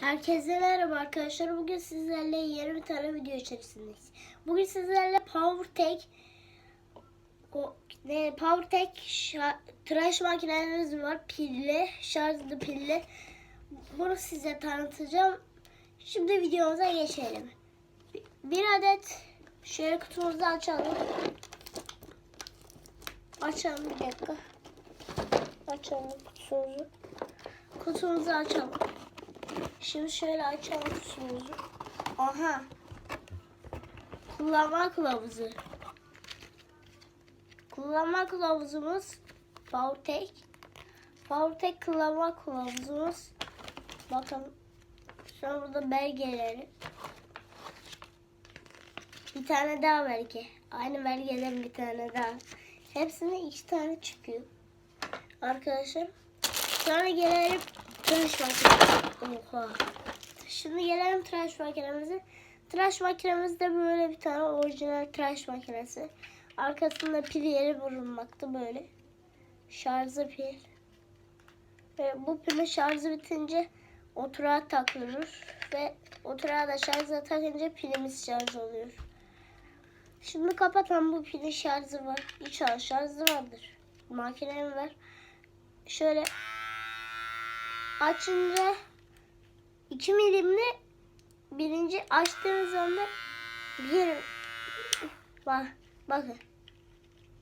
Herkese merhaba arkadaşlar. Bugün sizlerle yeni bir tane video içerisindeyiz. Bugün sizlerle PowerTech ne PowerTech tıraş makinelerimiz var. Pilli, şarjlı pilli. Bunu size tanıtacağım. Şimdi videomuza geçelim. Bir adet şöyle kutumuzu açalım. Açalım bir dakika. Açalım kutumuzu. Kutumuzu açalım. Şimdi şöyle açalım kutumuzu. Aha. Kullanma kılavuzu. Kullanma kılavuzumuz PowerTech. PowerTech kullanma kılavuzumuz. Bakın. Sonra burada belgeleri. Bir tane daha belge. Aynı belgeden bir tane daha. Hepsine iki tane çıkıyor. Arkadaşlar. Sonra gelelim tıraş makinesi. Oha. Şimdi gelelim tıraş makinemize. Tıraş makinemizde böyle bir tane orijinal tıraş makinesi. Arkasında pil yeri bulunmakta böyle. Şarjı pil. Ve bu pilin şarjı bitince oturağa takıyoruz. Ve oturağa da şarja takınca pilimiz şarj oluyor. Şimdi kapatan bu pilin şarjı var. İnşallah şarjı vardır. Makinem var. Şöyle açınca 2 milimli birinci açtığınız anda bir bak bakın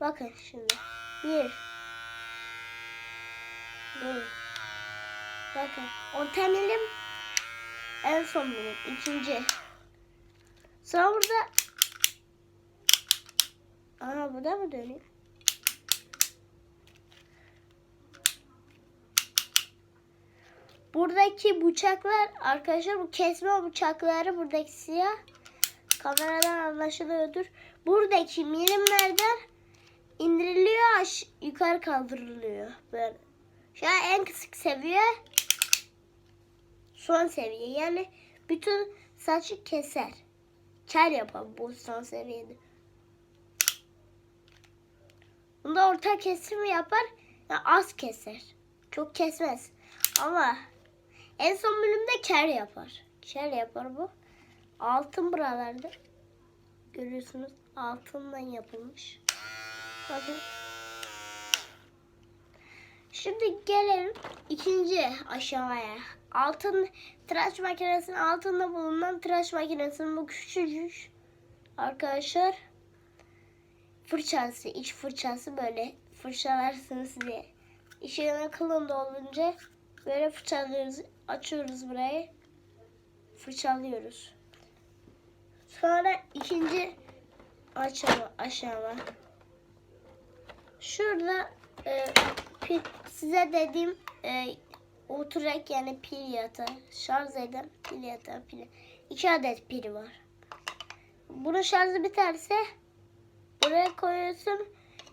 bakın şimdi bir dur bakın orta milim en son milim ikinci sonra burada Aa burada mı dönüyor? Buradaki bıçaklar arkadaşlar bu kesme bıçakları buradaki siyah kameradan anlaşılıyordur. Buradaki milimlerden indiriliyor aş yukarı kaldırılıyor böyle. Şu an en kısık seviye son seviye yani bütün saçı keser. Kel yapar bu son seviyede. Bunda orta kesim yapar ya az keser. Çok kesmez. Ama en son bölümde ker yapar. Ker yapar bu. Altın buralarda. Görüyorsunuz altından yapılmış. Bakın. Şimdi gelelim ikinci aşamaya. Altın tıraş makinesinin altında bulunan tıraş makinesinin bu küçücük arkadaşlar fırçası, iç fırçası böyle fırçalarsınız diye. İşine kılında olunca böyle fırçalıyoruz, açıyoruz burayı. Fırçalıyoruz. Sonra ikinci aşama, aşama. Şurada e, pil, size dediğim e, oturak yani pil yatağı, şarj eden pil yatağı pili. İki adet pili var. Bunun şarjı biterse buraya koyuyorsun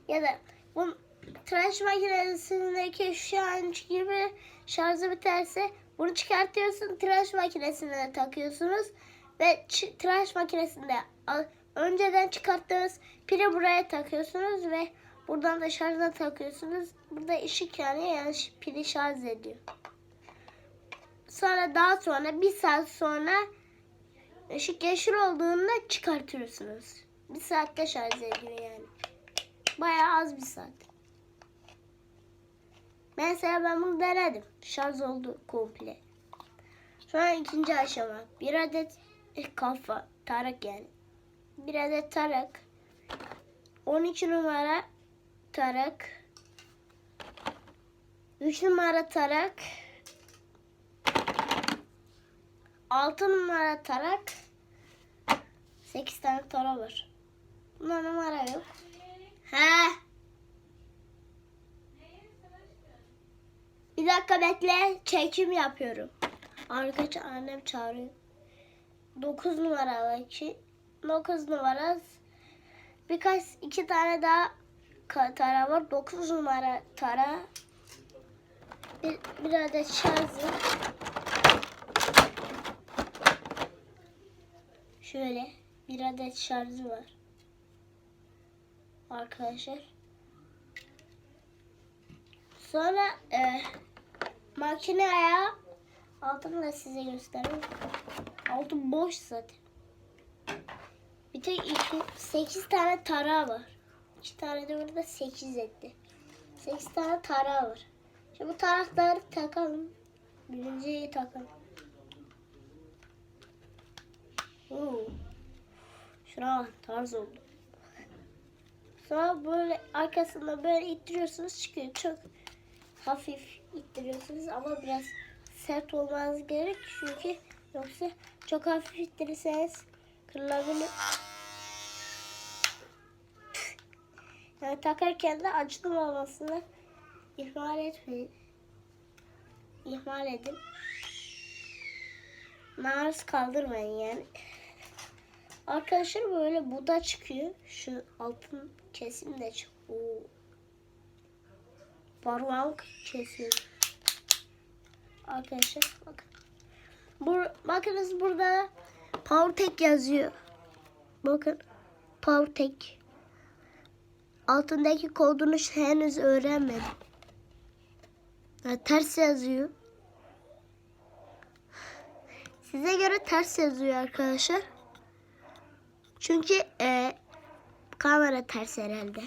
ya da bu tıraş makinesindeki şu anki gibi şarjı biterse bunu çıkartıyorsun tıraş makinesine takıyorsunuz ve tıraş makinesinde önceden çıkarttığınız pili buraya takıyorsunuz ve buradan da şarja takıyorsunuz. Burada ışık yanıyor yani pili şarj ediyor. Sonra daha sonra bir saat sonra ışık yeşil olduğunda çıkartıyorsunuz. Bir saatte şarj ediyor yani. Bayağı az bir saat. Mesela ben bunu denedim. Şarj oldu komple. Sonra ikinci aşama. Bir adet kafa, tarak yani. Bir adet tarak. 12 numara tarak. 3 numara tarak. 6 numara tarak. 8 tane tara var. Bunda numara yok. He. Dakika bekle. Çekim yapıyorum. Arkadaş annem çağırıyor. 9 numaralı ki 9 numara birkaç iki tane daha tara var. 9 numara tara. Bir, bir adet şarjı. Şöyle bir adet şarjı var. Arkadaşlar. Sonra e, makine ayağı Altını da size göstereyim. Altı boş zaten. Bir tek iki, sekiz tane tarağı var. İki tane de burada sekiz etti. Sekiz tane tarağı var. Şimdi bu tarakları takalım. Birinciyi takalım. Oo. Şuna tarz oldu. Sonra böyle arkasında böyle ittiriyorsunuz çıkıyor. Çok hafif ittiriyorsunuz ama biraz sert olmanız gerek çünkü yoksa çok hafif ittirirseniz kırılabilir. Yani takarken de açtım olmasını ihmal etmeyin. İhmal edin. Maruz kaldırmayın yani. Arkadaşlar böyle buda çıkıyor. Şu altın kesim de çık. Oo. Parmağım kesiyor. Arkadaşlar bakın. Bur bakınız burada PowerTech yazıyor. Bakın PowerTech. Altındaki kodunu henüz öğrenmedim. Ha, ters yazıyor. Size göre ters yazıyor arkadaşlar. Çünkü e, kamera ters herhalde.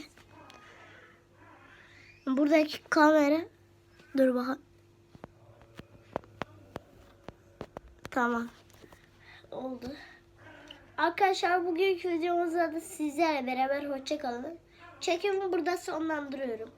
Buradaki kamera dur bakalım. Tamam. Oldu. Arkadaşlar bugünkü videomuzda da sizlerle beraber hoşça kalın. Çekimi burada sonlandırıyorum.